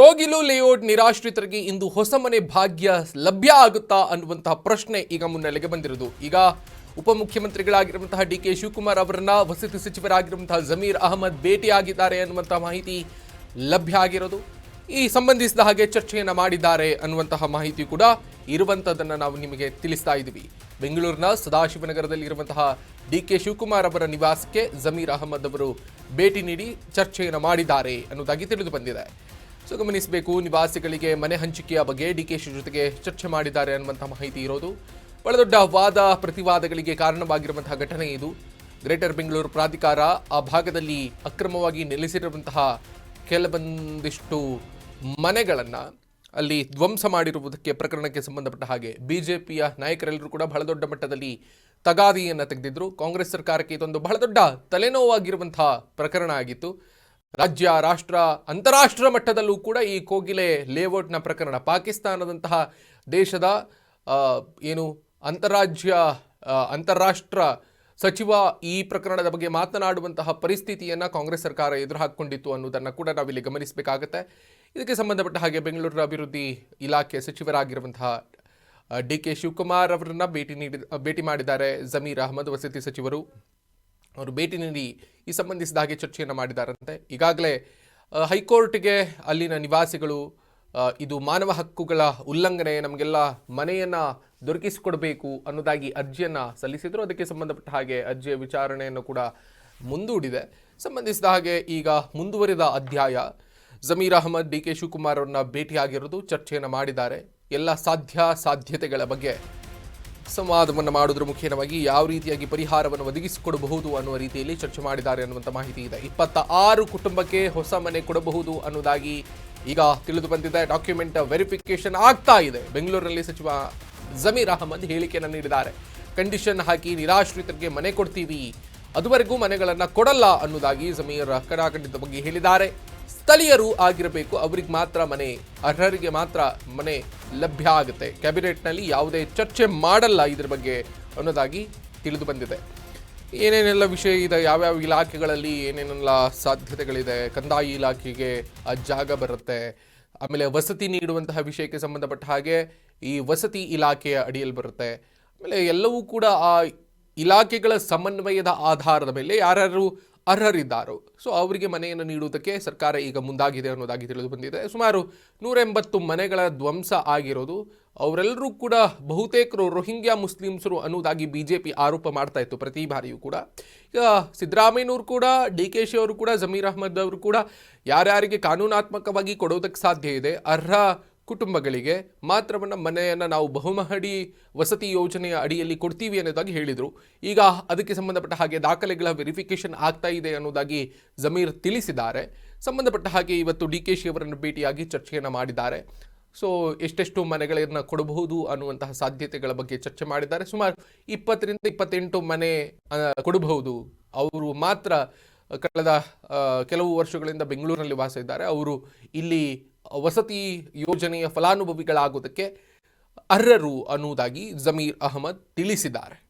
Kogilu layout ನಿರಾಶ್ರಿತರಿಗೆ ಇಂದು ಹೊಸ ಮನೆ ಭಾಗ್ಯ ಲಭ್ಯ ಆಗುತ್ತಾ ಅನ್ನುವಂತಹ ಪ್ರಶ್ನೆ ಈಗ ಮುನ್ನೆಲೆಗೆ ಬಂದಿರೋದು ಈಗ ಉಪಮುಖ್ಯಮಂತ್ರಿಗಳಾಗಿರುವಂತಹ ಡಿ ಕೆ ಶಿವಕುಮಾರ್ ಅವರನ್ನ ವಸತಿ ಸಚಿವರಾಗಿರುವಂತಹ ಜಮೀರ್ ಅಹಮದ್ ಭೇಟಿಯಾಗಿದ್ದಾರೆ ಅನ್ನುವಂತಹ ಮಾಹಿತಿ ಲಭ್ಯ ಆಗಿರೋದು. ಈ ಸಂಬಂಧಿಸಿದ ಹಾಗೆ ಚರ್ಚೆಯನ್ನು ಮಾಡಿದ್ದಾರೆ ಅನ್ನುವಂತಹ ಮಾಹಿತಿ ಕೂಡ ಇರುವಂಥದ್ದನ್ನು ನಾವು ನಿಮಗೆ ತಿಳಿಸ್ತಾ ಇದ್ದೀವಿ. ಬೆಂಗಳೂರಿನ ಸದಾಶಿವನಗರದಲ್ಲಿ ಇರುವಂತಹ ಡಿ ಕೆ ಶಿವಕುಮಾರ್ ಅವರ ನಿವಾಸಕ್ಕೆ ಜಮೀರ್ ಅಹಮದ್ ಅವರು ಭೇಟಿ ನೀಡಿ ಚರ್ಚೆಯನ್ನು ಮಾಡಿದ್ದಾರೆ ಅನ್ನೋದಾಗಿ ತಿಳಿದು ಬಂದಿದೆ. ಗಮನಿಸಬೇಕು, ನಿವಾಸಿಗಳಿಗೆ ಮನೆ ಹಂಚಿಕೆಯ ಬಗ್ಗೆ ಡಿ ಕೆ ಶಿ ಜೊತೆಗೆ ಚರ್ಚೆ ಮಾಡಿದ್ದಾರೆ ಅನ್ನುವಂಥ ಮಾಹಿತಿ ಇರೋದು. ಬಹಳ ದೊಡ್ಡ ವಾದ, ಪ್ರತಿವಾದಗಳಿಗೆ ಕಾರಣವಾಗಿರುವಂತಹ ಘಟನೆ ಇದು. ಗ್ರೇಟರ್ ಬೆಂಗಳೂರು ಪ್ರಾಧಿಕಾರ ಆ ಭಾಗದಲ್ಲಿ ಅಕ್ರಮವಾಗಿ ನೆಲೆಸಿರುವಂತಹ ಕೆಲವೊಂದಿಷ್ಟು ಮನೆಗಳನ್ನು ಅಲ್ಲಿ ಧ್ವಂಸ ಮಾಡಿರುವುದಕ್ಕೆ ಪ್ರಕರಣಕ್ಕೆ ಸಂಬಂಧಪಟ್ಟ ಹಾಗೆ ಬಿ ಜೆ ಪಿಯ ನಾಯಕರೆಲ್ಲರೂ ಕೂಡ ಬಹಳ ದೊಡ್ಡ ಮಟ್ಟದಲ್ಲಿ ತಗಾದಿಯನ್ನು ತೆಗೆದಿದ್ದರು ಕಾಂಗ್ರೆಸ್ ಸರ್ಕಾರಕ್ಕೆ ಇದೊಂದು ಬಹಳ ದೊಡ್ಡ ತಲೆನೋವಾಗಿರುವಂತಹ ಪ್ರಕರಣ ಆಗಿತ್ತು. ರಾಜ್ಯ, ರಾಷ್ಟ್ರ, ಅಂತಾರಾಷ್ಟ್ರ ಮಟ್ಟದಲ್ಲೂ ಕೂಡ ಈ ಕೋಗಿಲೆ ಲೇಔಟ್ನ ಪ್ರಕರಣ. ಪಾಕಿಸ್ತಾನದಂತಹ ದೇಶದ ಏನು ಅಂತಾರಾಜ್ಯ ಅಂತಾರಾಷ್ಟ್ರ ಸಚಿವ ಈ ಪ್ರಕರಣದ ಬಗ್ಗೆ ಮಾತನಾಡುವಂತಹ ಪರಿಸ್ಥಿತಿಯನ್ನು ಕಾಂಗ್ರೆಸ್ ಸರ್ಕಾರ ಎದುರು ಹಾಕ್ಕೊಂಡಿತ್ತು ಅನ್ನೋದನ್ನು ಕೂಡ ನಾವಿಲ್ಲಿ ಗಮನಿಸಬೇಕಾಗತ್ತೆ. ಇದಕ್ಕೆ ಸಂಬಂಧಪಟ್ಟ ಹಾಗೆ ಬೆಂಗಳೂರು ಅಭಿವೃದ್ಧಿ ಇಲಾಖೆ ಸಚಿವರಾಗಿರುವಂತಹ ಡಿ ಕೆ ಶಿವಕುಮಾರ್ ಅವರನ್ನು ಭೇಟಿ ನೀಡಿ, ಭೇಟಿ ಮಾಡಿದ್ದಾರೆ ಜಮೀರ್ ಅಹಮದ್ ವಸತಿ ಸಚಿವರು. ಅವರು ಭೇಟಿ ನೀಡಿ ಈ ಸಂಬಂಧಿಸಿದ ಹಾಗೆ ಚರ್ಚೆಯನ್ನು ಮಾಡಿದ್ದಾರಂತೆ ಈಗಾಗಲೇ ಹೈಕೋರ್ಟ್ಗೆ ಅಲ್ಲಿನ ನಿವಾಸಿಗಳು ಇದು ಮಾನವ ಹಕ್ಕುಗಳ ಉಲ್ಲಂಘನೆ, ನಮಗೆಲ್ಲ ಮನೆಯನ್ನು ದೊರಕಿಸಿಕೊಡಬೇಕು ಅನ್ನೋದಾಗಿ ಅರ್ಜಿಯನ್ನು ಸಲ್ಲಿಸಿದರು. ಅದಕ್ಕೆ ಸಂಬಂಧಪಟ್ಟ ಹಾಗೆ ಅರ್ಜಿಯ ವಿಚಾರಣೆಯನ್ನು ಕೂಡ ಮುಂದೂಡಿದೆ. ಸಂಬಂಧಿಸಿದ ಹಾಗೆ ಈಗ ಮುಂದುವರಿದ ಅಧ್ಯಾಯ. ಜಮೀರ್ ಅಹಮದ್, ಡಿ ಕೆ ಶಿವಕುಮಾರ್ ಅವರನ್ನ ಭೇಟಿಯಾಗಿರೋದು ಚರ್ಚೆಯನ್ನು ಮಾಡಿದ್ದಾರೆ. ಎಲ್ಲ ಸಾಧ್ಯ ಸಾಧ್ಯತೆಗಳ ಬಗ್ಗೆ ಸಂವಾದವನ್ನು ಮಾಡುವುದರ ಮುಖೇನವಾಗಿ ಯಾವ ರೀತಿಯಾಗಿ ಪರಿಹಾರವನ್ನು ಒದಗಿಸಿಕೊಡಬಹುದು ಅನ್ನುವ ರೀತಿಯಲ್ಲಿ ಚರ್ಚೆ ಮಾಡಿದ್ದಾರೆ ಅನ್ನುವಂಥ ಮಾಹಿತಿ ಇದೆ. ಇಪ್ಪತ್ತ ಆರು ಕುಟುಂಬಕ್ಕೆ ಹೊಸ ಮನೆ ಕೊಡಬಹುದು ಅನ್ನೋದಾಗಿ ಈಗ ತಿಳಿದು ಬಂದಿದೆ. ಡಾಕ್ಯುಮೆಂಟ್ ವೆರಿಫಿಕೇಶನ್ ಆಗ್ತಾ ಇದೆ. ಬೆಂಗಳೂರಿನಲ್ಲಿ ಸಚಿವ ಜಮೀರ್ ಅಹಮದ್ ಹೇಳಿಕೆಯನ್ನು ನೀಡಿದ್ದಾರೆ. ಕಂಡೀಷನ್ ಹಾಕಿ ನಿರಾಶ್ರಿತರಿಗೆ ಮನೆ ಕೊಡ್ತೀವಿ. ಅದುವರೆಗೂ ಮನೆಗಳನ್ನು ಕೊಡಲ್ಲ ಅನ್ನೋದಾಗಿ ಜಮೀರ್ ಕಡಾಖಂಡಿತ ಬಗ್ಗೆ ಹೇಳಿದ್ದಾರೆ. ಸ್ಥಳೀಯರು ಆಗಿರಬೇಕು. ಅವರಿಗೆ ಮಾತ್ರ ಮನೆ, ಅರ್ಹರಿಗೆ ಮಾತ್ರ ಮನೆ ಲಭ್ಯ ಆಗುತ್ತೆ. ಕ್ಯಾಬಿನೆಟ್ನಲ್ಲಿ ಯಾವುದೇ ಚರ್ಚೆ ಮಾಡಲ್ಲ ಇದ್ರ ಬಗ್ಗೆ ಅನ್ನೋದಾಗಿ ತಿಳಿದು ಬಂದಿದೆ. ಏನೇನೆಲ್ಲ ವಿಷಯ ಇದೆ, ಯಾವ್ಯಾವ ಇಲಾಖೆಗಳಲ್ಲಿ ಏನೇನೆಲ್ಲ ಸಾಧ್ಯತೆಗಳಿದೆ, ಕಂದಾಯ ಇಲಾಖೆಗೆ ಆ ಜಾಗ ಬರುತ್ತೆ, ಆಮೇಲೆ ವಸತಿ ನೀಡುವಂತಹ ವಿಷಯಕ್ಕೆ ಸಂಬಂಧಪಟ್ಟ ಹಾಗೆ ಈ ವಸತಿ ಇಲಾಖೆಯ ಅಡಿಯಲ್ಲಿ ಬರುತ್ತೆ. ಆಮೇಲೆ ಎಲ್ಲವೂ ಕೂಡ ಆ ಇಲಾಖೆಗಳ ಸಮನ್ವಯದ ಆಧಾರದ ಮೇಲೆ ಯಾರ್ಯಾರು ಅರ್ಹರಿದ್ದಾರೋ. ಸೊ ಅವರಿಗೆ ಮನೆಯನ್ನು ನೀಡುವುದಕ್ಕೆ ಸರ್ಕಾರ ಈಗ ಮುಂದಾಗಿದೆ ಅನ್ನೋದಾಗಿ ತಿಳಿದು ಬಂದಿದೆ. ಸುಮಾರು ನೂರ ಎಂಬತ್ತು ಮನೆಗಳ ಧ್ವಂಸ ಆಗಿರೋದು, ಅವರೆಲ್ಲರೂ ಕೂಡ ಬಹುತೇಕರು ರೋಹಿಂಗ್ಯಾ ಮುಸ್ಲಿಮ್ಸರು ಅನ್ನೋದಾಗಿ ಬಿ ಜೆ ಪಿ ಆರೋಪ ಮಾಡ್ತಾ ಇತ್ತು ಪ್ರತಿ ಬಾರಿಯೂ ಕೂಡ. ಈಗ ಸಿದ್ದರಾಮಯ್ಯನವರು ಕೂಡ, ಡಿ ಕೆ ಶಿ ಅವರು ಕೂಡ, ಜಮೀರ್ ಅಹಮದ್ ಅವರು ಕೂಡ ಯಾರ್ಯಾರಿಗೆ ಕಾನೂನಾತ್ಮಕವಾಗಿ ಕೊಡೋದಕ್ಕೆ ಸಾಧ್ಯ ಇದೆ, ಅರ್ಹ ಕುಟುಂಬಗಳಿಗೆ ಮಾತ್ರವನ್ನು ಮನೆಯನ್ನು ನಾವು ಬಹುಮಹಡಿ ವಸತಿ ಯೋಜನೆಯ ಅಡಿಯಲ್ಲಿ ಕೊಡ್ತೀವಿ ಅನ್ನೋದಾಗಿ ಹೇಳಿದರು. ಈಗ ಅದಕ್ಕೆ ಸಂಬಂಧಪಟ್ಟ ಹಾಗೆ ದಾಖಲೆಗಳ ವೆರಿಫಿಕೇಶನ್ ಆಗ್ತಾ ಇದೆ ಅನ್ನೋದಾಗಿ ಜಮೀರ್ ತಿಳಿಸಿದ್ದಾರೆ. ಸಂಬಂಧಪಟ್ಟ ಹಾಗೆ ಇವತ್ತು ಡಿ ಕೆ ಶಿಯವರನ್ನು ಭೇಟಿಯಾಗಿ ಚರ್ಚೆಯನ್ನು ಮಾಡಿದ್ದಾರೆ. ಸೊ ಎಷ್ಟೆಷ್ಟು ಮನೆಗಳನ್ನು ಕೊಡಬಹುದು ಅನ್ನುವಂತಹ ಸಾಧ್ಯತೆಗಳ ಬಗ್ಗೆ ಚರ್ಚೆ ಮಾಡಿದ್ದಾರೆ. ಸುಮಾರು ಇಪ್ಪತ್ತರಿಂದ ಇಪ್ಪತ್ತೆಂಟು ಮನೆ ಕೊಡಬಹುದು. ಅವರು ಮಾತ್ರ, ಕಳೆದ ಕೆಲವು ವರ್ಷಗಳಿಂದ ಬೆಂಗಳೂರಿನಲ್ಲಿ ವಾಸ ಇದ್ದಾರೆ. ಅವರು ಇಲ್ಲಿ ವಸತಿ ಯೋಜನೆಯ ಫಲಾನುಭವಿಗಳಾಗೋದಕ್ಕೆ ಅರ್ಹರು ಅನ್ನುವುದಾಗಿ ಜಮೀರ್ ಅಹಮದ್ ತಿಳಿಸಿದ್ದಾರೆ.